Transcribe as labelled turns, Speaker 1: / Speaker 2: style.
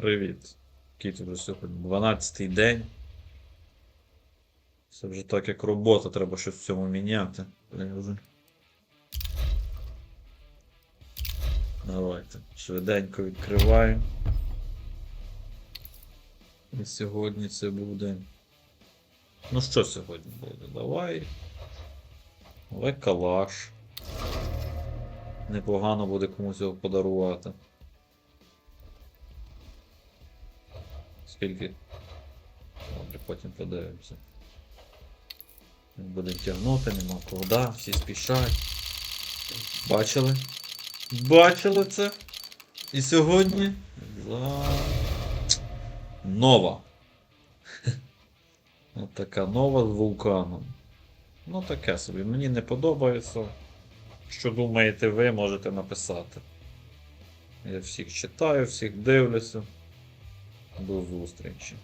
Speaker 1: Привіт. Який тут вже сьогодні? 12-й день. Це вже так як робота, треба щось в цьому міняти. Давайте. Швиденько відкриваю. І сьогодні це буде. Ну що сьогодні буде? Давай. Давай калаш. Непогано буде комусь його подарувати. Скільки? Добре, потім подивимося. Будемо тягнути, нема куди, всі спішать. Бачили? Бачили це? І сьогодні. За... Нова. От така нова з вулканом. Ну таке собі. Мені не подобається. Що думаєте ви, можете написати. Я всіх читаю, всіх дивлюся. До зустрічі.